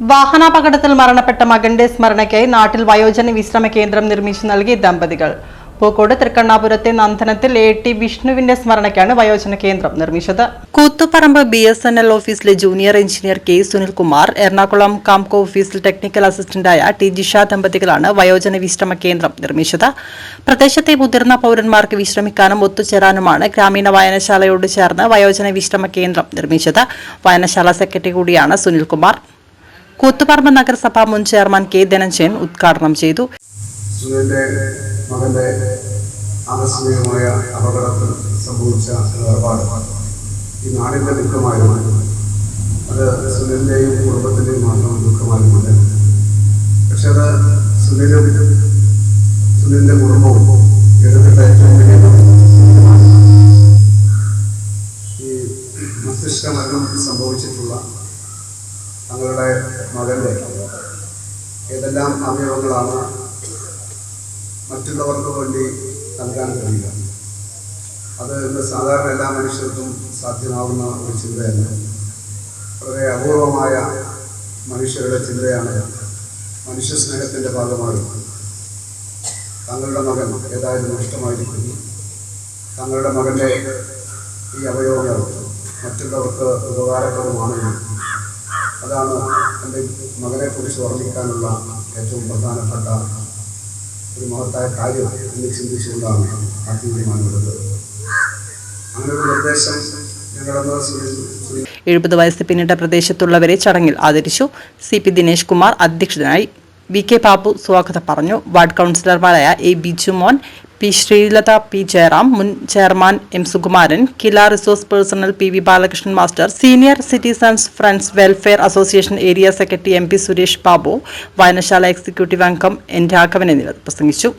വാഹനാപകടത്തിൽ മരണപ്പെട്ട മകന്റെ സ്മരണയ്ക്കായി നാട്ടിൽ വയോജന വിശ്രമ കേന്ദ്രം നിർമ്മിച്ചു നൽകി ദമ്പതികൾ. പൂക്കോട് തൃക്കണ്ണാപുരത്തെ നന്ദനത്തിൽ എ ടി വിഷ്ണുവിന്റെ സ്മരണയ്ക്കാണ് വയോജന കേന്ദ്രം നിർമ്മിച്ചത്. Koothuparamba B S N L ഓഫീസിലെ junior engineer K Sunilkumar Ernakulam Kamco ഓഫീസിൽ ടെക്നിക്കൽ അസിസ്റ്റന്റായ ടി ജിഷ ദമ്പതികളാണ് വയോജന വിശ്രമ കേന്ദ്രം നിർമ്മിച്ചത്. പ്രദേശത്തെ മുതിർന്ന പൌരന്മാർക്ക് വിശ്രമിക്കാനും ഒത്തുചേരാനുമാണ് ഗ്രാമീണ വായനശാലയോട് ചേർന്ന് വയോജന വിശ്രമ കേന്ദ്രം നിർമ്മിച്ചത്. വായനശാല സെക്രട്ടറി കൂടിയാണ് സുനിൽകുമാർ. കൂത്തുപറമ്പ് നഗരസഭ മുൻ ചെയർമാൻ കെ ധനഞ്ജയൻ ഉദ്ഘാടനം ചെയ്തു. മകന്റെ ആകസ്മികമായ അപകടത്തിൽ സംഭവിച്ച വേർപാട് ഈ നാടിന്റെ ദുഃഖമായിരുന്നു അത് സുനിലിന്റെയും കുടുംബത്തിന്റെയും മാത്രം ദുഃഖമായിരുന്നില്ല പക്ഷെ അത് സുനിലും സുനിലിന്റെ കുടുംബവും എടുത്തിട്ട ഏറ്റവും വലിയ ഈ മസ്തിഷ്ക മരണം സംഭവിച്ചിട്ടുള്ള തങ്ങളുടെ മകന്റെ ഏതെല്ലാം അവയവങ്ങളാണ് മറ്റുള്ളവർക്ക് വേണ്ടി നൽകാൻ കഴിയുക. അത് ഇന്ന് സാധാരണ എല്ലാ മനുഷ്യർക്കും സാധ്യമാകുന്ന ഒരു ചിന്തയല്ല. വളരെ അപൂർവമായ മനുഷ്യരുടെ ചിന്തയാണ് മനുഷ്യ സ്നേഹത്തിന്റെ ഭാഗമായി. തങ്ങളുടെ മകൻ ഏതായാലും നഷ്ടമായിരിക്കുന്നു. തങ്ങളുടെ മകന്റെ ഈ അവയവങ്ങൾ മറ്റുള്ളവർക്ക് ഉപകാരപ്രദമാണെങ്കിൽ അതാണ് എന്റെ മകനെക്കുറിച്ച് ഓർമ്മിക്കാനുള്ള ഏറ്റവും പ്രധാനപ്പെട്ട ഒരു മഹത്തായ കാര്യം എന്ന് ചിന്തിച്ചുകൊണ്ടാണ് ആ തീരുമാനമെടുത്തത് അങ്ങനെ ഒരു നിർദ്ദേശം എഴുപത് വയസ്സ് പിന്നിട്ട പ്രദേശത്തുള്ളവരെ ചടങ്ങിൽ ആദരിച്ചു. സി പി ദിനേശ് കുമാർ അധ്യക്ഷനായി വി കെ ബാബു സ്വാഗതം പറഞ്ഞു. വാർഡ് കൗൺസിലർമാരായ A Bijumon P Sreelatha P Jayaram മുൻ chairman M Sukumaran KILA resource personal P V Balakrishnan master senior citizens friends welfare association area secretary M P Suresh Babu വായനശാല executive അംഗം N Raghavan എന്നിവർ പ്രസംഗിച്ചു.